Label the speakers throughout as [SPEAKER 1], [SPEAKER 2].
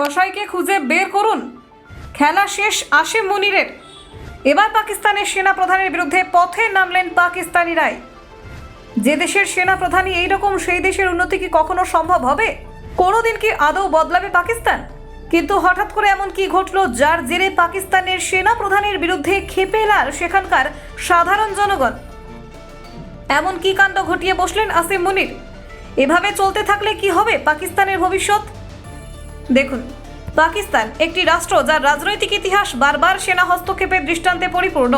[SPEAKER 1] কসাইকে খুঁজে বের করুন। খেলা শেষ আসিম মুনিরের। এবার পাকিস্তানের সেনা প্রধানের বিরুদ্ধে পথে নামলেন পাকিস্তানিরাই। যে দেশের সেনা প্রধানই এইরকম, সেই দেশের উন্নতি কি কখনো সম্ভব হবে? কোনোদিন কি আদৌ বদলাবে পাকিস্তান? কিন্তু হঠাৎ করে এমন কি ঘটলো, যার জেরে পাকিস্তানের সেনা প্রধানের বিরুদ্ধে খেপে এলার সেখানকার সাধারণ জনগণ? এমন কি কাণ্ড ঘটিয়ে বসলেন আসিম মুনির? এভাবে চলতে থাকলে কি হবে পাকিস্তানের ভবিষ্যৎ? দেখুন, পাকিস্তান, একটি রাষ্ট্র যার রাজনৈতিক ইতিহাস বারবার সেনা হস্তক্ষেপের দৃষ্টান্তে পরিপূর্ণ।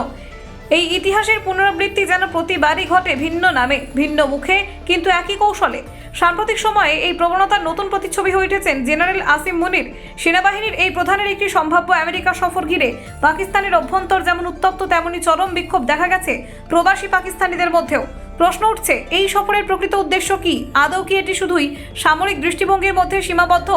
[SPEAKER 1] এই ইতিহাসের পুনরাবৃত্তি যেন প্রতিবারই ঘটে ভিন্ন নামে, ভিন্ন মুখে, কিন্তু একই কৌশলে। সাম্প্রতিক সময়ে এই প্রবণতার নতুন প্রতিচ্ছবি হয়ে উঠেছেন জেনারেল আসিম মুনির। সেনাবাহিনীর এই প্রধানের একটি সম্ভাব্য আমেরিকা সফর ঘিরে পাকিস্তানের অভ্যন্তর যেমন উত্তপ্ত, তেমনি চরম বিক্ষোভ দেখা গেছে প্রবাসী পাকিস্তানিদের মধ্যেও। প্রশ্ন উঠছে, এই সফরের প্রকৃত উদ্দেশ্য কি? আদৌ কি এটি শুধুই সামরিক দৃষ্টিভঙ্গির মধ্যে সীমাবদ্ধ,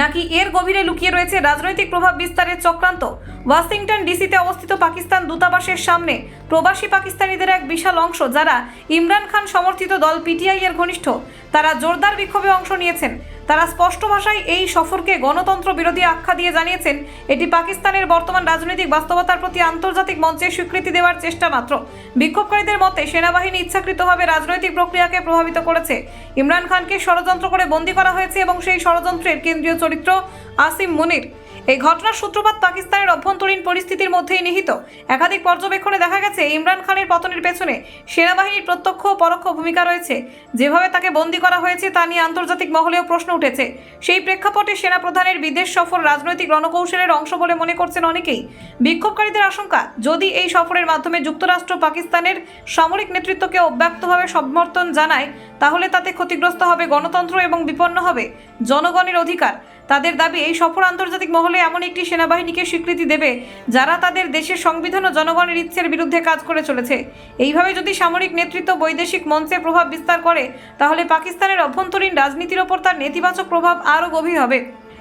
[SPEAKER 1] নাকি এর গভীরে লুকিয়ে রয়েছে রাজনৈতিক প্রভাব বিস্তারের চক্রান্ত? ওয়াশিংটন ডিসিতে অবস্থিত পাকিস্তান দূতাবাসের সামনে প্রবাসী পাকিস্তানিদের এক বিশাল অংশ, যারা ইমরান খান সমর্থিত দল পিটিআই এর ঘনিষ্ঠ, তারা জোরদার বিক্ষোভে অংশ নিয়েছেন। তারা স্পষ্ট ভাষায় এই সফরকে গণতন্ত্র বিরোধী আখ্যা দিয়ে জানিয়েছেন। এটি পাকিস্তানের বর্তমান রাজনৈতিক বাস্তবতার প্রতি আন্তর্জাতিক মঞ্চে স্বীকৃতি দেওয়ার চেষ্টা মাত্র। বিক্ষোভকারীদের মতে সেনাবাহিনী ইচ্ছাকৃতভাবে রাজনৈতিক প্রক্রিয়াকে প্রভাবিত করেছে। ইমরান খানকে ষড়যন্ত্র করে বন্দী করা হয়েছে এবং সেই ষড়যন্ত্রের কেন্দ্রীয় চরিত্র আসিম মুনির। এই ঘটনার সূত্রপাত পাকিস্তানের অভ্যন্তরীণ পরিস্থিতির মধ্যেই নিহিত। একাধিক পর্যবেক্ষণে দেখা গেছে, ইমরান খানের পতনের পেছনে সেনাবাহিনীর প্রত্যক্ষ ও পরোক্ষ ভূমিকা রয়েছে। যেভাবে তাকে বন্দি করা হয়েছে, তা নিয়ে আন্তর্জাতিক মহলেও প্রশ্ন উঠেছে। সেই প্রেক্ষাপটে সেনাপ্রধানের বিদেশ সফর রাজনৈতিক রণকৌশলের অংশ বলে মনে করছেন অনেকেই। বিক্ষোভকারীদের আশঙ্কা, যদি এই সফরের মাধ্যমে যুক্তরাষ্ট্র পাকিস্তানের সামরিক নেতৃত্বকে অব্যক্তভাবে সমর্থন জানায়, তাহলে তাতে ক্ষতিগ্রস্ত হবে গণতন্ত্র এবং বিপন্ন হবে জনগণের অধিকার। তাদের দাবি, এই সফর আন্তর্জাতিক মহলে এমন একটি সেনাবাহিনীকে স্বীকৃতি দেবে, যারা তাদের দেশের সংবিধান ও জনগণের ইচ্ছের বিরুদ্ধে কাজ করে চলেছে। এইভাবে যদি সামরিক নেতৃত্ব বৈদেশিক মঞ্চে প্রভাব বিস্তার করে, তাহলে পাকিস্তানের অভ্যন্তরীণ রাজনীতির ওপর তার নেতিবাচক প্রভাব আরও গভীর হবে।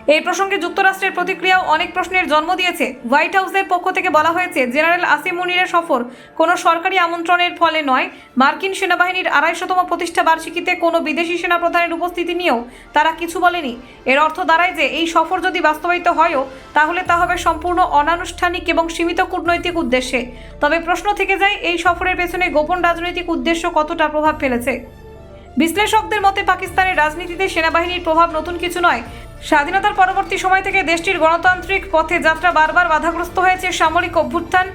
[SPEAKER 1] এই প্রসঙ্গে যুক্তরাষ্ট্রের প্রতিক্রিয়াও অনেক প্রশ্নের জন্ম দিয়েছে। হোয়াইট হাউসের পক্ষ থেকে বলা হয়েছে, জেনারেল আসিম মুনিরের সফর কোনো সরকারি আমন্ত্রণের ফলে নয়। মার্কিন সেনাবাহিনীর আড়াইশোতম প্রতিষ্ঠা বার্ষিকীতে কোনো বিদেশি সেনাপ্রধানের উপস্থিতি নিয়েও তারা কিছু বলেনি। এর অর্থ দাঁড়ায় যে, এই সফর যদি বাস্তবায়িত হয়ও, তাহলে তা হবে সম্পূর্ণ অনানুষ্ঠানিক এবং সীমিত কূটনৈতিক উদ্দেশ্যে। তবে প্রশ্ন থেকে যায়, এই সফরের পেছনে গোপন রাজনৈতিক উদ্দেশ্য কতটা প্রভাব ফেলেছে? বিশ্লেষকদের মতে, পাকিস্তানের রাজনীতিতে সেনাবাহিনীর প্রভাব নতুন কিছু নয় স্বাধীনতার পরবর্তী সময় থেকে দেশটির গণতান্ত্রিক পথে যাত্রা বারবার বাধাগ্রস্ত হয়েছে সামরিক অভ্যুত্থান,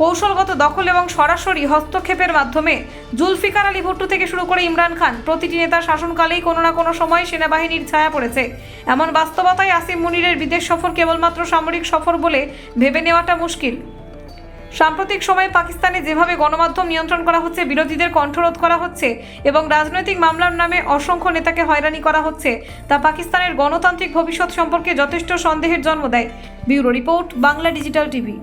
[SPEAKER 1] কৌশলগত দখল এবং সরাসরি হস্তক্ষেপের মাধ্যমে। জুলফিকার আলী ভুট্টু থেকে শুরু করে ইমরান খান, প্রতিটি নেতার শাসনকালেই কোনো না কোনো সময় সেনাবাহিনীর ছায়া পড়েছে। এমন বাস্তবতায় আসিম মুনিরের বিদেশ সফর কেবলমাত্র সামরিক সফর বলে ভেবে নেওয়াটা মুশকিল। সাম্প্রতিক সময়ে পাকিস্তানে যেভাবে গণমাধ্যম নিয়ন্ত্রণ করা হচ্ছে, বিরোধীদের কণ্ঠরোধ করা হচ্ছে এবং রাজনৈতিক মামলার নামে অসংখ্য নেতাকে হয়রানি করা হচ্ছে, তা পাকিস্তানের গণতান্ত্রিক ভবিষ্যৎ সম্পর্কে যথেষ্ট সন্দেহের জন্ম দেয়। Bureau report, Bangla digital TV.